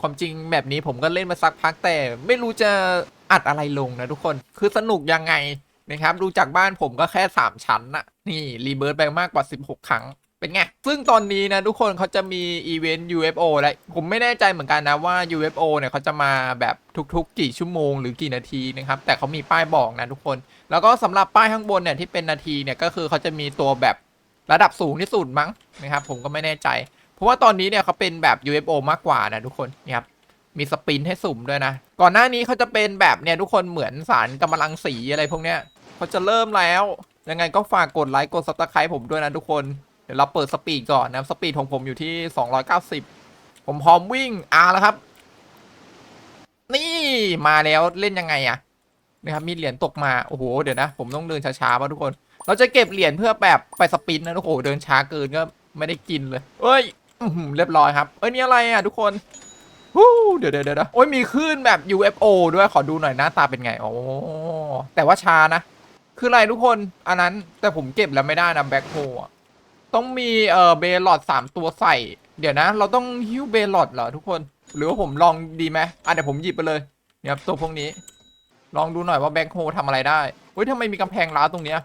ความจริงแบบนี้ผมก็เล่นมาสักพักแต่ไม่รู้จะอัดอะไรลงนะทุกคน คือสนุกยังไงนะครับ ดูจากบ้านผมก็แค่ 3 ชั้นนะนี่รีเบิร์ตไปมากกว่า 16 ครั้ง เป็นไง ซึ่งตอนนี้นะทุกคนเขาจะมีอีเวนต์ UFO แล้วผมไม่แน่ใจเหมือนกันนะว่า UFO เนี่ยเขาจะมาแบบทุกๆ กี่ชั่วโมงหรือกี่นาทีนะครับ แต่เขามีป้ายบอกนะทุกคน แล้วก็สำหรับป้ายข้างบนเนี่ยที่เป็นนาทีเนี่ยก็คือเขาจะมีตัวแบบระดับสูงที่สุดมั้งนะครับผมก็ไม่แน่ใจ ราะว่าตอนนี้เนี่ยเขาเป็นแบบ UFO มากกว่านะทุกคนนี่ครับมีสปินให้สุ่มด้วยนะ ก่อนหน้านี้เขาจะเป็นแบบเนี่ยทุกคนเหมือนสารกำลังสีอะไรพวกเนี้ยเขาจะเริ่มแล้ว ยังไงก็ฝากกดไลค์กดซับสไครต์ผมด้วยนะทุกคน เดี๋ยวเราเปิดสปีดก่อนนะสปีดของผมอยู่ที่ 290 ผมพร้อมวิ่งอาแล้วครับ นี่มาแล้วเล่นยังไงอะนะครับมีเหรียญตกมาโอ้โหเดี๋ยวนะ ผมต้องเดินช้าๆป่ะทุกคน เราจะเก็บเหรียญเพื่อแบบไปสปินนะทุกคนเดินช้าเกินก็ไม่ได้กินเลยเอ้ย เรียบร้อยครับ เอ้ยนี่อะไรอะทุกคนฮู้เดี๋ยวเดี๋ยวเดี๋ยวโอ้ยมีคลื่นแบบ UFO ด้วยขอดูหน่อยหน้าตาเป็นไง โอ้แต่ว่าช้านะ คืออะไรทุกคนอันนั้นแต่ผมเก็บแล้วไม่ได้นะแบ็คโฮต้องมีเอ่อเบลอดสามตัวใส่ เดี๋ยวนะ เราต้องฮิ้วเบลอดเหรอทุกคน หรือว่าผมลองดีไหมอะเดี๋ยวผมหยิบไปเลยเนี่ยครับตัวพวกนี้ ลองดูหน่อยว่าแบ็คโฮทำอะไรได้เฮ้ยทำไมมีกำแพงร้าวตรงเนี้ย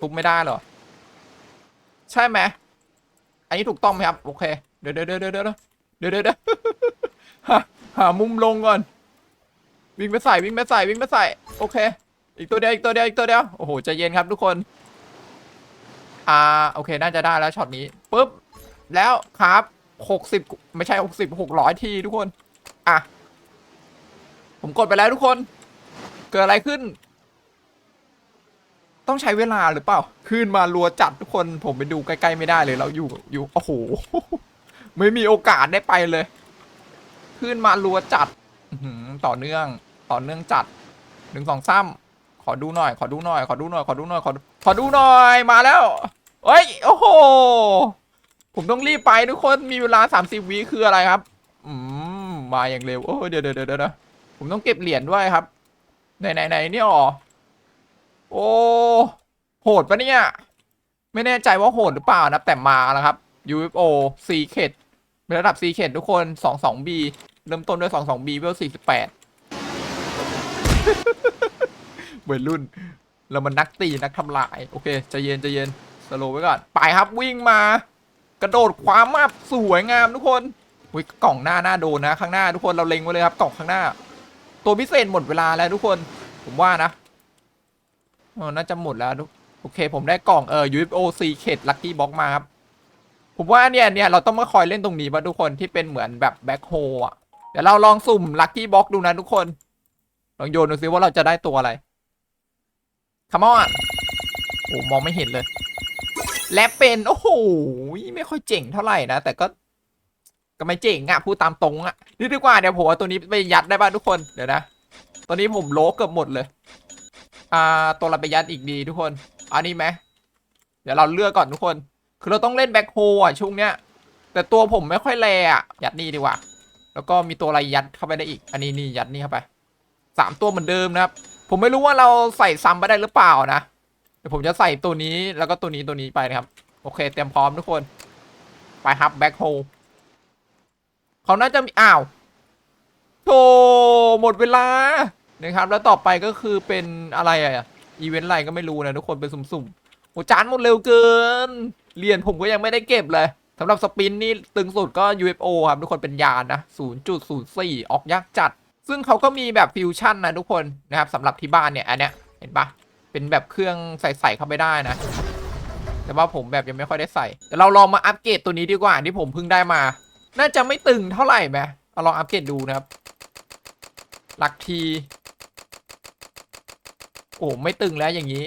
ทุบไม่ได้เหรอ ใช่ไหม นนี้ถูกต้องไหมครับ โอเค เดี๋ยวเดี๋ยวเดี๋ยวเดี๋ยวเดี๋ยวเดี๋ยวเดี๋ยวหาหามุมลงก่อน วิ่งไปใส่วิ่งไปใส่วิ่งไปใส่ โอเค อีกตัวเดียวอีกตัวเดียวอีกตัวเดียว โอ้โหใจเย็นครับทุกคน อ่า โอเค น่าจะได้แล้วช็อตนี้ปุ๊บ แล้วครับหกสิบไม่ใช่หกสิบหกร้อยทีทุกคน อะ ผมกดไปแล้วทุกคน เกิดอะไรขึ้น ต้องใช้เวลาหรือเปล่าขึ้นมารัวจัดทุกคนผมไปดูใกล้ๆไม่ได้เลยเราอยู่อยู่โอ้โหไม่มีโอกาสได้ไปเลย ขึ้นมารัวจัดต่อเนื่องต่อเนื่องจัดหนึ่งสองซ้ำขอดูหน่อย ขอดูหน่อย ขอดูหน่อย ขอดูหน่อย ขอขอดูหน่อยมาแล้วเอ้ยโอ้โหผมต้องรีบไปทุกคนมีเวลาสามสิบวิคืออะไรครับ อืมมาอย่างเร็วโอ้เดี๋ยวเดี๋ยวเดี๋ยวเดี๋ยวผมต้องเก็บเหรียญด้วยครับไหนไหนไหนนี่อ๋อ โอ้โหดปะเนี่ยไม่แน่ใจว่าโหดหรือเปล่านะแต่มาแล้วครับ UFO Secret เป็นระดับ Secret ทุกคน 22B เริ่มต้นด้วย 22B เวล48เหมือนรุ่นเรามันนักตีนักทำลาย โอเคใจเย็นใจเย็นสโลไว้ก่อน ไปครับวิ่งมา กระโดดคว้ามาสวยงามทุกคนอุ้ยกล่องหน้าหน้าโดนนะ ข้างหน้าทุกคนเราเล็งไว้เลยครับกล่องข้างหน้า ตัวพิเศษหมดเวลาแล้วทุกคน ผมว่านะ เออน่าจะหมดแล้วทุกโอเค ผมได้กล่องเออ UFO Secret Lucky Box มาครับ ผมว่าเนี่ยเนี่ยเราต้องมาคอยเล่นตรงนี้ป่ะทุกคนที่เป็นเหมือนแบบแบ็คโฮอะเดี๋ยวเราลองสุ่มลัคกี้บ็อกดูนะทุกคน ลองโยนดูซิว่าเราจะได้ตัวอะไรคัมอนโอ้มองไม่เห็นเลย และเป็นโอ้โหไม่ค่อยเจ๋งเท่าไหร่นะ แต่ก็ ก็ไม่เจ๋งอะพูดตามตรงอะนี่ดีกว่าเดี๋ยวผมเอาตัวนี้ไปยัดได้ป่ะทุกคนเดี๋ยวนะ ตอนนี้ผมโลเกือบหมดเลย อ่าตัวราไปยัดอีกดีทุกคนอันนี้ไหมเดี๋ยวเราเลือกก่อนทุกคน คือเราต้องเล่นแบ็คโฮอะช่วงเนี้ย แต่ตัวผมไม่ค่อยแรอะยัดนี่ดีกว่า แล้วก็มีตัวอะไรยัดเข้าไปได้อีก อันนี้นี่ยัดนี่เข้าไปสามตัวเหมือนเดิมนะครับ ผมไม่รู้ว่าเราใส่ซ้ำไปได้หรือเปล่านะเดี๋ยวผมจะใส่ตัวนี้แล้วก็ตัวนี้ตัวนี้ไปนะครับ โอเค เตรียมพร้อมทุกคน ไปครับแบ็คโฮเขาน่าจะมีอ้าวโธ่หมดเวลา นะครับ แล้วต่อไปก็คือเป็นอะไรอะอีเวนต์อะไรก็ไม่รู้นะทุกคนเป็นสุ่มๆโอ้จานหมดเร็วเกินเหรียญผมก็ยังไม่ได้เก็บเลยสำหรับสปินนี่ตึงสุดก็ UFO ครับทุกคนเป็นยานนะ 0.04 ออกยากจัด ซึ่งเขาก็มีแบบฟิวชั่นนะทุกคนนะครับสำหรับที่บ้านเนี่ยอันเนี้ยเห็นปะเป็นแบบเครื่องใส่ๆเข้าไปได้นะ แต่ว่าผมแบบยังไม่ค่อยได้ใส่เดี๋ยวเราลองมาอัปเกรดตัวนี้ดีกว่าที่ผมเพิ่งได้มา น่าจะไม่ตึงเท่าไหร่ไหมเอาลองอัปเกรดดูนะครับ หลักที โอ้ไม่ตึงแล้วอย่างนี้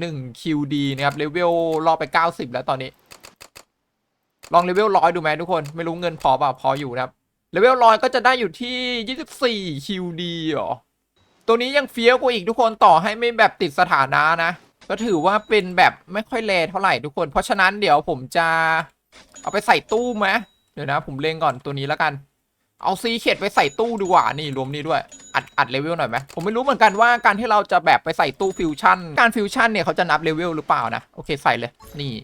หนึ่ง QD นะครับเลเวลรอไป90แล้วตอนนี้ ลองเลเวลร้อยดูไหมทุกคนไม่รู้เงินพอเปล่าพออยู่นะครับเลเวลร้อยก็จะได้อยู่ที่24 QD เหรอตัวนี้ยังเฟี้ยวกว่าอีกทุกคนต่อให้ไม่แบบติดสถานะนะ ก็ถือว่าเป็นแบบไม่ค่อยแลเท่าไหร่ทุกคน เพราะฉะนั้นเดี๋ยวผมจะเอาไปใส่ตู้ไหมเดี๋ยวนะ ผมเล็งก่อนตัวนี้แล้วกัน เอาซีเข็ดไปใส่ตู้ดีกว่านี่รวมนี้ด้วย อัดอัดเลเวลหน่อยไหมผมไม่รู้เหมือนกันว่าการที่เราจะแบบไปใส่ตู้ฟิวชั่น การฟิวชั่นเนี่ยเขาจะนับเลเวลหรือเปล่านะ โอเคใส่เลย นี่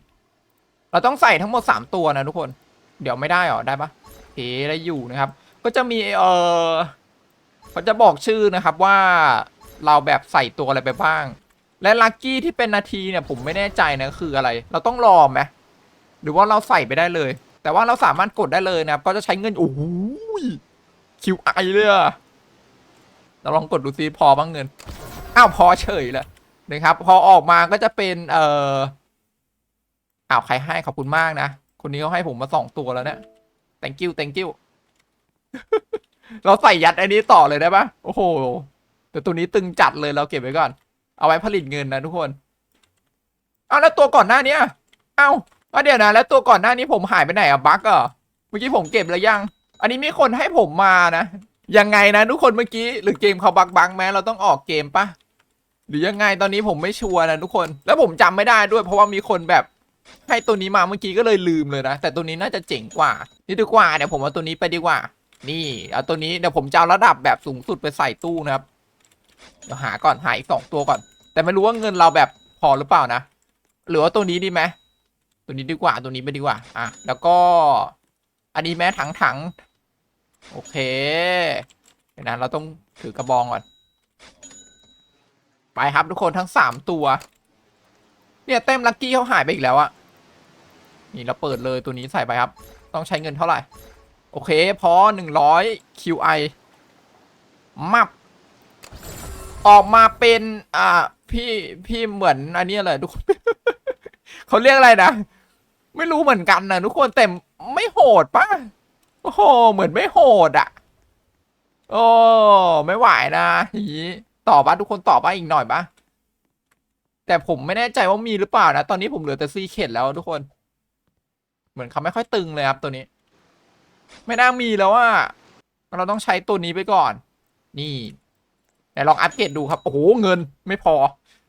เราต้องใส่ทั้งหมด 3 ตัวนะทุกคน เดี๋ยวไม่ได้หรอ ได้ปะโอเคได้อยู่นะครับ ก็จะมีเออเขาจะบอกชื่อนะครับว่าเราแบบใส่ตัวอะไรไปบ้าง และลัคกี้ที่เป็นนาทีเนี่ยผมไม่แน่ใจนะคืออะไร เราต้องรอไหมหรือว่าเราใส่ไปได้เลย แต่ว่าเราสามารถกดได้เลยนะครับก็จะใช้เงินโอ้โหคิวไอเลยอะเราลองกดดูซิพอบ้างเงิน อ้าวพอเฉยเลยนะครับ พอออกมาก็จะเป็น เอ่ออ้าวใครให้ขอบคุณมากนะ คนนี้เขาให้ผมมาสองตัวแล้วเนี่ย thank you thank you เราใส่ยัดอันนี้ต่อเลยได้ปะโอ้โห แต่ตัวนี้ตึงจัดเลยเราเก็บไว้ก่อน เอาไว้ผลิตเงินนะทุกคน เอาแล้วตัวก่อนหน้านี้เอา เอาเดี๋ยวนะ แล้วตัวก่อนหน้านี้ผมหายไปไหนอะบั๊กเหรอเมื่อกี้ผมเก็บแล้วยัง อันนี้มีคนให้ผมมานะยังไงนะทุกคนเมื่อกี้หรือเกมเขาบักบังไหมเราต้องออกเกมปะหรือยังไงตอนนี้ผมไม่ชัวร์นะทุกคน แล้วผมจำไม่ได้ด้วย เพราะว่ามีคนแบบให้ตัวนี้มาเมื่อกี้ก็เลยลืมเลยนะ แต่ตัวนี้น่าจะเจ๋งกว่า นี่ดีกว่าเดี๋ยวผมเอาตัวนี้ไปดีกว่า นี่เอาตัวนี้เดี๋ยวผมจะเอาระดับแบบสูงสุดไปใส่ตู้นะครับเดี๋ยวหาก่อนหาอีกสองตัวก่อน แต่ไม่รู้ว่าเงินเราแบบพอหรือเปล่านะหรือว่าตัวนี้ดีไหม ตัวนี้ดีกว่าตัวนี้ไปดีกว่า อะ แล้วก็ อันนี้แม้ถังถังโอเคเดี๋ยวนะเราต้องถือกระบองก่อน ไปครับทุกคนทั้งสามตัว เนี่ยเต็มลักกี้เขาหายไปอีกแล้วอะนี่เราเปิดเลยตัวนี้ใส่ไปครับ ต้องใช้เงินเท่าไหร่ โอเค พอหนึ่งร้อย QI มับออกมาเป็น อ่า พี่ พี่เหมือน อันนี้เลยทุกคน เขาเรียกอะไรนะ ไม่รู้เหมือนกันนะทุกคนแต่ไม่โหดปะโอ้โหเหมือนไม่โหดอะโอ้ไม่ไหวนะนี้ต่อปะทุกคนต่อปะอีกหน่อยปะแต่ผมไม่แน่ใจว่ามีหรือเปล่านะตอนนี้ผมเหลือแต่ซีเข็ดแล้วทุกคน เหมือนเขาไม่ค่อยตึงเลยครับตัวนี้ ไม่น่ามีแล้วว่า เราต้องใช้ตัวนี้ไปก่อน นี่ไหนลองอัปเกรดดูครับ โอ้โห เงินไม่พอ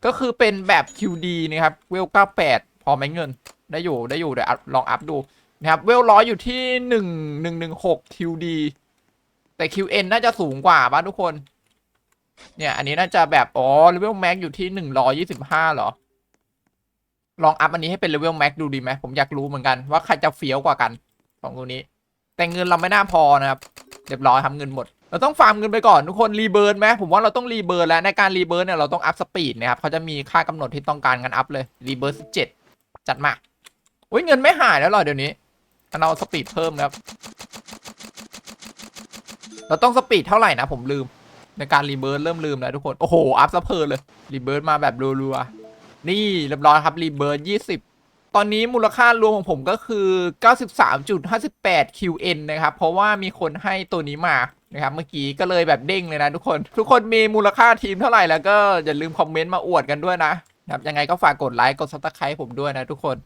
ก็คือเป็นแบบ QD นะครับเวล98 พอไหมเงินได้อยู่ได้อยู่เดี๋ยวลองอัพดูนะครับเวลร้อยอยู่ที่หนึ่งหนึ่งหนึ่งหก QD แต่ QN น่าจะสูงกว่าป่ะทุกคน เนี่ยอันนี้น่าจะแบบอ๋อเลเวลแม็กอยู่ที่หนึ่งร้อยยี่สิบห้าเหรอ ลองอัพอันนี้ให้เป็นเลเวลแม็กดูดีไหมผมอยากรู้เหมือนกันว่าใครจะเฟี้ยวกว่ากันสองตัวนี้ แต่เงินเราไม่น่าพอนะครับเรียบร้อยทำเงินหมดเราต้องฟาร์มเงินไปก่อนทุกคนรีเบิร์นไหมผมว่าเราต้องรีเบิร์นแล้วในการรีเบิร์นเนี่ยเราต้องอัพสปีดนะครับเขาจะมีค่ากำหนดที่ต้องการงันอัพเลยรีเบิร์นสิบเจ็ด จัดมาอุ้ยเงินไม่หายแล้วหรอเดี๋ยวนี้งั้นเราสปีดเพิ่มครับเราต้องสปีดเท่าไหร่นะผมลืม ในการรีเบิร์นเริ่มลืมแล้วทุกคน โอ้โห อัพสะเพลินเลยรีเบิร์นมาแบบรัวๆนี่เรียบร้อยครับรีเบิร์นยี่สิบตอนนี้มูลค่ารวมของผมก็คือ 93.58 QN นะครับ เพราะว่ามีคนให้ตัวนี้มานะครับ เมื่อกี้ก็เลยแบบเด้งเลยนะทุกคน ทุกคนมีมูลค่าทีมเท่าไหร่แล้วก็อย่าลืมคอมเมนต์มาอวดกันด้วยนะ ครับยังไงก็ฝากกดไลค์กดซับสไครต์ผมด้วยนะทุกคน